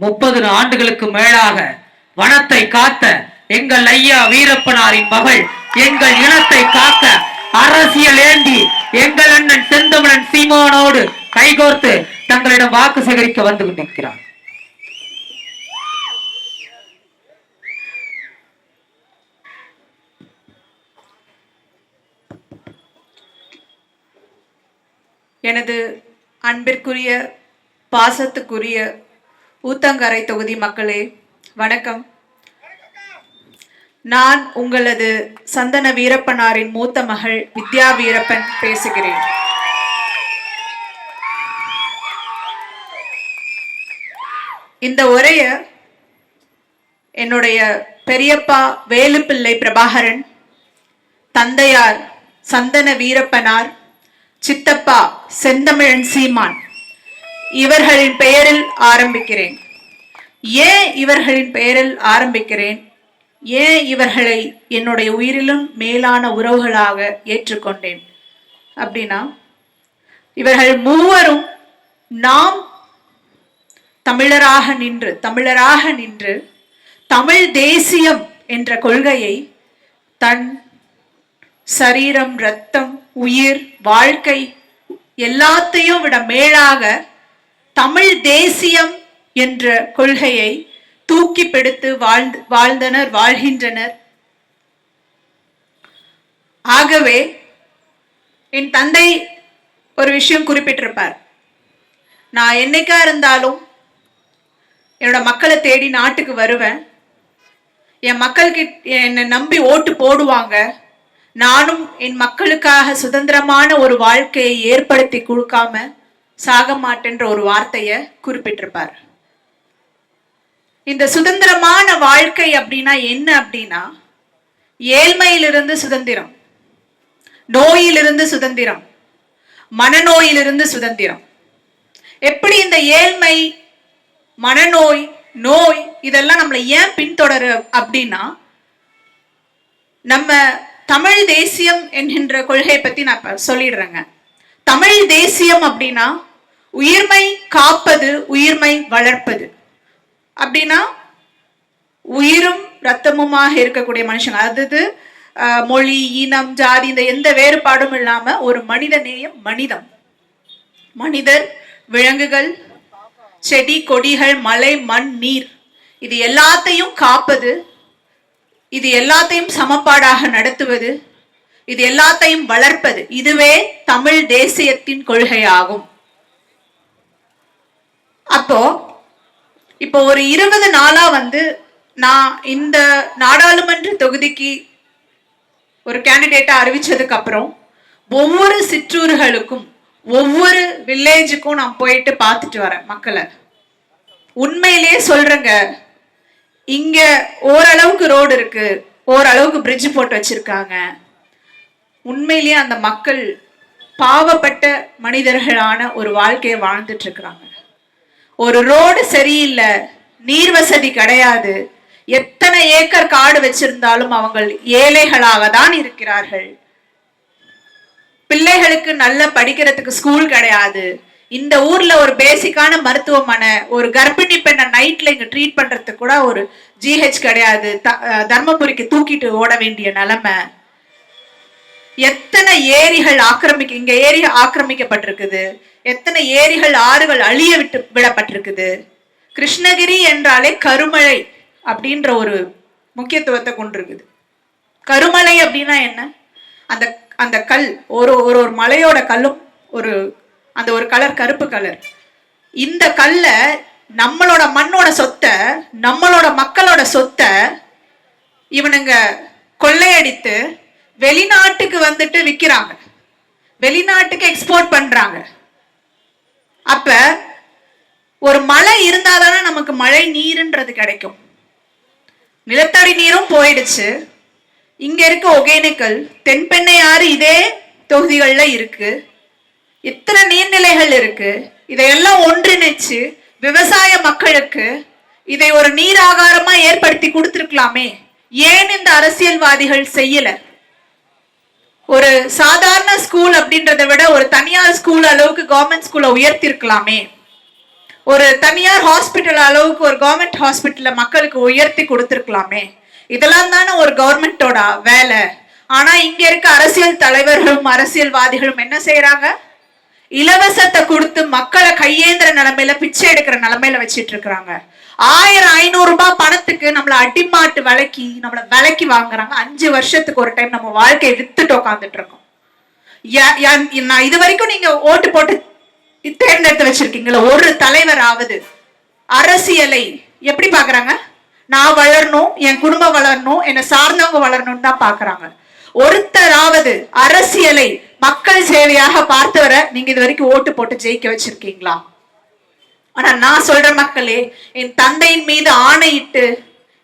முப்பது ஆண்டுகளுக்கு மேலாக வனத்தை காத்த எங்கள் ஐயா வீரப்பனாரின் மகள் எங்கள் இனத்தை காக்க அரசியல் ஏந்தி எங்கள் அண்ணன் செந்தமிழன் சீமானோடு கைகோர்த்து தங்களிடம் வாக்கு சேகரிக்க வந்து கொண்டிருக்கிறார். எனது அன்பிற்குரிய பாசத்துக்குரிய ஊத்தங்கரை தொகுதி மக்களே வணக்கம். நான் உங்களது சந்தன வீரப்பனாரின் மூத்த மகள் வித்யா வீரப்பன் பேசுகிறேன். இந்த உரைய என்னுடைய பெரியப்பா வேலுப்பிள்ளை பிரபாகரன் தந்தையார் சந்தன வீரப்பனார் சித்தப்பா செந்தமிழன் சீமான் இவர்களின் பெயரில் ஆரம்பிக்கிறேன். ஏன் இவர்களின் பெயரில் ஆரம்பிக்கிறேன்? ஏன் இவர்களை என்னுடைய உயிரிலும் மேலான உறவுகளாக ஏற்றுக்கொண்டேன்? அப்படின்னா இவர்கள் மூவரும் நாம் தமிழராக நின்று தமிழராக நின்று தமிழ் தேசியம் என்ற கொள்கையை தன் சரீரம் ரத்தம் உயிர் வாழ்க்கை எல்லாத்தையும் விட மேலாக தமிழ் தேசியம் என்ற கொள்கையை தூக்கி பிடித்து வாழ்ந்து வாழ்ந்தனர் வாழ்கின்றனர். ஆகவே என் தந்தை ஒரு விஷயம் குறிப்பிட்டிருப்பார். நான் என்னைக்கா இருந்தாலும் என்னோட மக்களை தேடி நாட்டுக்கு வருவேன். என் மக்களுக்கு என்னை நம்பி ஓட்டு போடுவாங்க. நானும் என் மக்களுக்காக சுதந்திரமான ஒரு வாழ்க்கையை ஏற்படுத்தி கொடுக்காம சாக மாட்டேன்ற ஒரு வார்த்தையை குறிப்பிட்டிருப்பார். இந்த சுதந்திரமான வாழ்க்கை அப்படின்னா என்ன அப்படின்னா ஏழ்மையிலிருந்து சுதந்திரம் நோயிலிருந்து சுதந்திரம் மனநோயிலிருந்து சுதந்திரம். எப்படி இந்த ஏழ்மை மனநோய் நோய் இதெல்லாம் நம்மளை ஏன் பின்தொடரு அப்படின்னா நம்ம தமிழ் தேசியம் என்கின்ற கொள்கையை பத்தி நான் சொல்லிடுறேங்க. தமிழ் தேசியம் அப்படின்னா உயிர்மை காப்பது உயிர்மை வளர்ப்பது. அப்படின்னா உயிரும் ரத்தமுமாக இருக்கக்கூடிய மனுஷங்க. அதாவது மொழி இனம் ஜாதி இந்த எந்த வேறுபாடும் இல்லாம ஒரு மனித நேயம் மனிதம். மனிதர் விலங்குகள் செடி கொடிகள் மலை மண் நீர். இது எல்லாத்தையும் காப்பது இது எல்லாத்தையும் சமப்பாடாக நடத்துவது இது எல்லாத்தையும் வளர்ப்பது. இதுவே தமிழ் தேசியத்தின் கொள்கையாகும். பார்த்தோம். இப்போ ஒரு இருபது நாளா வந்து நான் இந்த நாடாளுமன்ற தொகுதிக்கு ஒரு கேண்டிடேட்டா அறிவிச்சதுக்கு அப்புறம் ஒவ்வொரு சிற்றூர்களுக்கும் ஒவ்வொரு வில்லேஜுக்கும் நான் போயிட்டு பார்த்துட்டு வரேன் மக்களை. உண்மையிலேயே சொல்றேங்க இங்க ஓரளவுக்கு ரோடு இருக்கு ஓரளவுக்கு பிரிட்ஜ் போட்டு வச்சிருக்காங்க. உண்மையிலேயே அந்த மக்கள் பாவப்பட்ட மனிதர்களான ஒரு வாழ்க்கையை வாழ்ந்துட்டு இருக்கிறாங்க. ஒரு ரோடு சரியில்லை நீர் வசதி கிடையாது. எத்தனை ஏக்கர் காடு வச்சிருந்தாலும் அவங்கள் ஏழைகளாக தான் இருக்கிறார்கள். பிள்ளைகளுக்கு நல்ல படிக்கிறதுக்கு ஸ்கூல் கிடையாது. இந்த ஊர்ல ஒரு பேசிக்கான மருத்துவமனை ஒரு கர்ப்பிணி பெண்ணை நைட்ல இங்க ட்ரீட் பண்றதுக்கு கூட ஒரு ஜிஹெச் கிடையாது. த- தர்மபுரிக்கு தூக்கிட்டு ஓட வேண்டிய நிலைமை. எத்தனை ஏரிகள் ஆக்கிரமிக்க இங்க ஏரி ஆக்கிரமிக்கப்பட்டிருக்குது. எத்தனை ஏரிகள் ஆறுகள் அழிய விட்டு விடப்பட்டிருக்குது. கிருஷ்ணகிரி என்றாலே கருமழை அப்படின்ற ஒரு முக்கியத்துவத்தை கொண்டிருக்குது. கருமலை அப்படின்னா என்ன? அந்த அந்த கல் ஒரு ஒரு ஒரு மலையோட கல்லும் ஒரு அந்த ஒரு கலர் கருப்பு கலர். இந்த கல்லை நம்மளோட மண்ணோட சொத்தை நம்மளோட மக்களோட சொத்தை இவனுங்க கொள்ளையடித்து வெளிநாட்டுக்கு வந்துட்டு விற்கிறாங்க வெளிநாட்டுக்கு எக்ஸ்போர்ட் பண்றாங்க. அப்ப ஒரு மழை இருந்தாதானே நமக்கு மழை நீருன்றது கிடைக்கும். நிலத்தடி நீரும் போயிடுச்சு. இங்க இருக்க ஒகேனக்கல் தென்பெண்ணையாறு இதே தொகுதிகளில் இருக்கு. இத்தனை நீர்நிலைகள் இருக்கு. இதையெல்லாம் ஒன்றிணைச்சு விவசாய மக்களுக்கு இதை ஒரு நீர் ஆகாரமா ஏற்படுத்தி கொடுத்துருக்கலாமே. ஏன் இந்த அரசியல்வாதிகள் செய்யலை? ஒரு சாதாரண ஸ்கூல் அப்படின்றத விட ஒரு தனியார் ஸ்கூல் அளவுக்கு கவர்மெண்ட் ஸ்கூலை உயர்த்திருக்கலாமே. ஒரு தனியார் ஹாஸ்பிட்டல் அளவுக்கு ஒரு கவர்மெண்ட் ஹாஸ்பிட்டலில் மக்களுக்கு உயர்த்தி கொடுத்துருக்கலாமே. இதெல்லாம் தானே ஒரு கவர்மெண்டோட வேலை. ஆனா இங்க இருக்க அரசியல் தலைவர்களும் அரசியல்வாதிகளும் என்ன செய்யறாங்க? இலவசத்தை கொடுத்து மக்களை கையேந்திர நிலைமையில பிச்சை எடுக்கிற நிலைமையில வச்சிட்டு இருக்கிறாங்க ஆயிரம் ஐநூறு ரூபாய் பணத்துக்கு நம்மள அடிமாட்டு விலைக்கு நம்மள விலைக்கு வாங்குறாங்க. அஞ்சு வருஷத்துக்கு ஒரு டைம் நம்ம வாழ்க்கையை வித்துட்டு உட்காந்துட்டு இருக்கோம் யா- நான் இது வரைக்கும் நீங்க ஓட்டு போட்டு தேர்ந்தெடுத்து வச்சிருக்கீங்களா ஒரு தலைவராவது. அரசியலை எப்படி பாக்குறாங்க? நான் வளரணும் என் குடும்பம் வளரணும் என்னை சார்ந்தவங்க வளரணும்னு தான் பாக்குறாங்க. ஒருத்தராவது அரசியலை மக்கள் சேவையாக பார்த்தவரை நீங்க இது வரைக்கும் ஓட்டு போட்டு ஜெயிக்க வச்சிருக்கீங்களா? ஆனா நான் சொல்ற மக்களே என் தந்தையின் மீது ஆணையிட்டு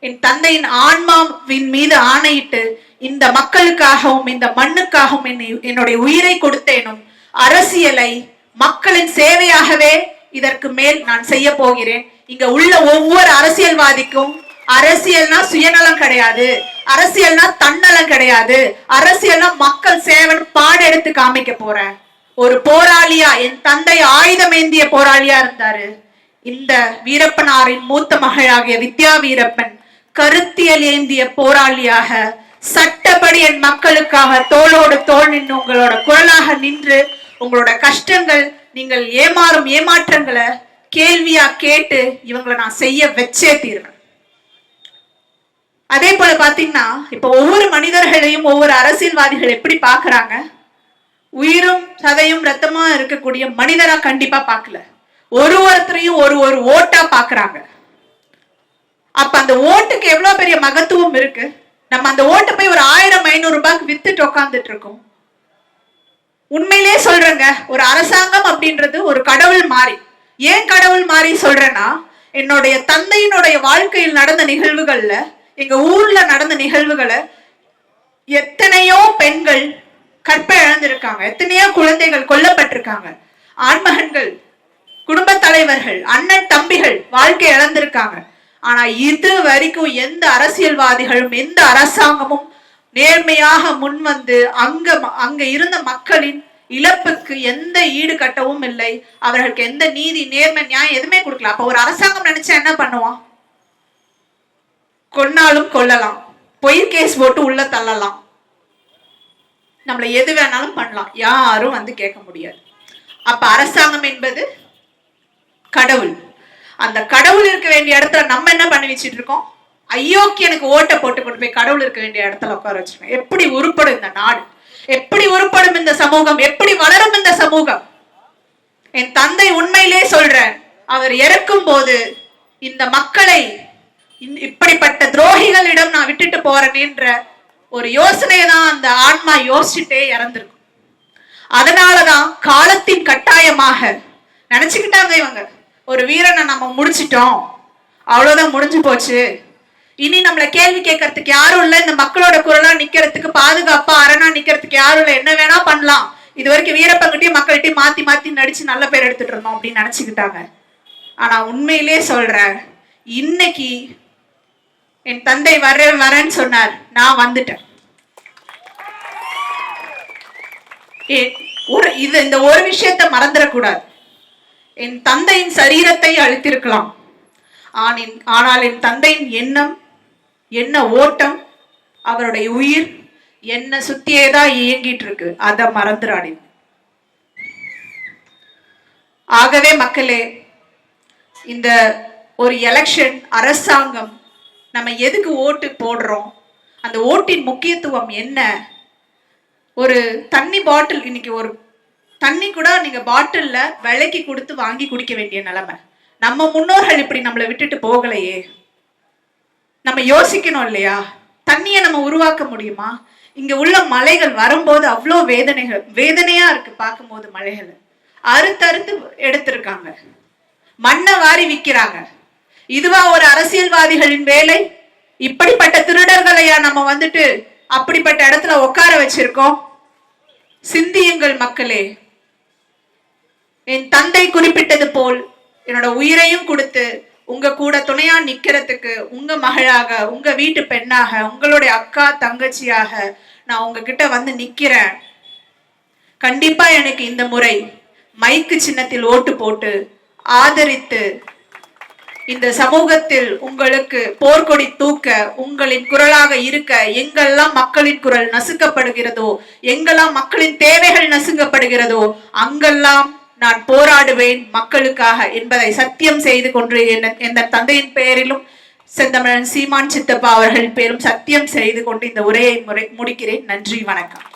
என் தந்தையின் ஆன்மாவின் மீது ஆணையிட்டு இந்த மக்களுக்காகவும் இந்த மண்ணுக்காகவும் என்னை என்னுடைய உயிரை கொடுத்தேனும் அரசியலை மக்களின் சேவையாகவே இதற்கு மேல் நான் செய்ய போகிறேன். இங்க உள்ள ஒவ்வொரு அரசியல்வாதிக்கும் அரசியல்னா சுயநலம் கிடையாது. அரசியல்னா தன்னலம் கிடையாது. அரசியல்னா மக்கள் சேவன் பாடெடுத்து காமிக்க போறேன். ஒரு போராளியா என் தந்தை ஆயுதம் ஏந்திய போராளியா இருந்தாரு. இந்த வீரப்பனாரின் மூத்த மகளாகிய வித்யா வீரப்பன் கருத்தியல் ஏந்திய போராளியாக சட்டப்படி என் மக்களுக்காக தோளோடு தோல் நின்று உங்களோட குரலாக நின்று உங்களோட கஷ்டங்கள் நீங்கள் ஏமாறும் ஏமாற்றங்களை கேள்வியா கேட்டு இவங்களை நான் செய்ய வச்சே தீர்வேன். அதே போல பாத்தீங்கன்னா இப்ப ஒவ்வொரு மனிதர்களையும் ஒவ்வொரு அரசியல்வாதிகள் எப்படி பாக்குறாங்க உயிரும் சதையும் ரத்தமா இருக்கக்கூடிய மனிதரா கண்டிப்பா பார்க்கல. ஒரு ஒருத்தரையும் ஒரு ஒரு ஓட்டா பாக்குறாங்க அப்ப அந்த ஓட்டுக்கு எவ்வளவு பெரிய மகத்துவம் இருக்கு? நம்ம அந்த ஓட்டை போய் ஒரு ஆயிரம் ஐநூறு ரூபாய்க்கு வித்துட்டு உட்காந்துட்டு இருக்கோம். உண்மையிலேயே சொல்றேங்க ஒரு அரசாங்கம் அப்படின்றது ஒரு கடவுள் மாறி. ஏன் கடவுள் மாறி சொல்றேன்னா என்னுடைய தந்தையினுடைய வாழ்க்கையில் நடந்த நிகழ்வுகள்ல எங்க ஊர்ல நடந்த நிகழ்வுகளை எத்தனையோ பெண்கள் கற்பை இழந்திருக்காங்க. எத்தனையோ குழந்தைகள் கொல்லப்பட்டிருக்காங்க. ஆண்மகன்கள் குடும்ப தலைவர்கள் அண்ணன் தம்பிகள் வாழ்க்கை இழந்திருக்காங்க. ஆனா இது வரைக்கும் எந்த அரசியல்வாதிகளும் எந்த அரசாங்கமும் நேர்மையாக முன் வந்து அங்க அங்க இருந்த மக்களின் இழப்புக்கு எந்த ஈடு கட்டவும் இல்லை. அவர்களுக்கு எந்த நீதி நேர்மை நியாயம் எதுவுமே கொடுக்கல. அப்ப ஒரு அரசாங்கம் நினைச்சா என்ன பண்ணுவான்? கொன்னாலும் கொல்லலாம். பொய் கேஸ் போட்டு உள்ள தள்ளலாம். நம்மளை எது வேணாலும் பண்ணலாம். யாரும் வந்து கேட்க முடியாது. அப்ப அரசாங்கம் என்பது கடவுள். அந்த கடவுள் இருக்க வேண்டிய இடத்துல நம்ம என்ன பண்ணி வச்சிட்டு இருக்கோம்? ஐயோக்கு எனக்கு ஓட்டை போட்டு கொண்டு போய் கடவுள் இருக்க வேண்டிய இடத்துல உட்கார வச்சிருக்கோம். எப்படி உருப்படும் இந்த நாடு? எப்படி உருப்படும் இந்த சமூகம்? எப்படி வளரும் இந்த சமூகம்? என் தந்தை உண்மையிலே சொல்ற அவர் இறக்கும் போது இந்த மக்களை இப்படிப்பட்ட துரோகிகளிடம் நான் விட்டுட்டு போறேன்ற ஒரு யோசனையை தான் அந்த ஆன்மா யோசிச்சுட்டே இறந்துருக்கும். அதனாலதான் காலத்தின் கட்டாயமாக நினைச்சுக்கிட்டாங்க இவங்க. ஒரு வீரனை நம்ம முடிச்சிட்டோம். அவ்வளவுதான் முடிஞ்சு போச்சு. இனி நம்மளை கேள்வி கேட்கறதுக்கு யாரும் இல்லை. இந்த மக்களோட குரலா நிக்கிறதுக்கு பாதுகாப்பா அரணா நிக்கிறதுக்கு யாரும் இல்லை. என்ன வேணா பண்ணலாம். இது வரைக்கும் வீரப்பங்கிட்டையும் மக்கள்கிட்டயும் மாத்தி மாத்தி நடிச்சு நல்ல பேர் எடுத்துட்டு இருந்தோம் அப்படின்னு நினைச்சுக்கிட்டாங்க. ஆனா உண்மையிலே சொல்றேன் இன்னைக்கு என் தந்தை வரேன் வரேன்னு சொன்னார். நான் வந்துட்டேன். ஒரு இது இந்த ஒரு விஷயத்தை மறந்துடக்கூடாது. என் தந்தையின் சரீரத்தை அழித்திருக்கலாம். ஆனின் ஆனால் என் தந்தையின் எண்ணம் என்ன ஓட்டம் அவருடைய உயிர் என்ன சுத்தியே தான் இயங்கிட்டு இருக்கு அதை மறந்துடாடின் ஆகவே மக்களே இந்த ஒரு எலெக்ஷன் அரசாங்கம் நம்ம எதுக்கு ஓட்டு போடுறோம்? அந்த ஓட்டின் முக்கியத்துவம் என்ன? ஒரு தண்ணி பாட்டில் இன்னைக்கு ஒரு தண்ணி கூட நீங்க பாட்டில்ல விலைக்கு கொடுத்து வாங்கி குடிக்க வேண்டிய நிலைமை. நம்ம முன்னோர்கள் இப்படி நம்மளை விட்டுட்டு போகலையே. நம்ம யோசிக்கணும் இல்லையா? தண்ணியை நம்ம உருவாக்க முடியுமா? இங்க உள்ள மலைகள் வரும்போது அவ்வளோ வேதனைகள் வேதனையா இருக்கு பார்க்கும்போது மலைகள். அறுத்தறுத்து எடுத்திருக்காங்க. மண்ணை வாரி விற்கிறாங்க. இதுவா ஒரு அரசியல்வாதிகளின் வேலை? இப்படிப்பட்ட திருடர்களையா நம்ம வந்துட்டு அப்படிப்பட்ட இடத்துல உட்கார வச்சிருக்கோம்? சிந்தியுங்கள் மக்களே. என் தந்தை குறிப்பிட்டது போல் என்னோட உயிரையும் கொடுத்து உங்க கூட துணையா நிக்கிறதுக்கு உங்க மகளாக உங்க வீட்டு பெண்ணாக உங்களுடைய அக்கா தங்கச்சியாக நான் உங்ககிட்ட வந்து நிக்கிறேன். கண்டிப்பா எனக்கு இந்த முறை மைக்கு சின்னத்தில் ஓட்டு போட்டு ஆதரித்து இந்த சமூகத்தில் உங்களுக்கு போர்க்கொடி தூக்க உங்களின் குரலாக இருக்க எங்கெல்லாம் மக்களின் குரல் நசுக்கப்படுகிறதோ எங்கெல்லாம் மக்களின் தேவைகள் நசுக்கப்படுகிறதோ அங்கெல்லாம் நான் போராடுவேன் மக்களுக்காக என்பதை சத்தியம் செய்து கொண்டு என் எந்த தந்தையின் பெயரிலும் செந்தமிழன் சீமான் சித்தப்பா அவர்கள் பேரும் சத்தியம் செய்து கொண்டு இந்த உரையை முறை முடிக்கிறேன். நன்றி வணக்கம்.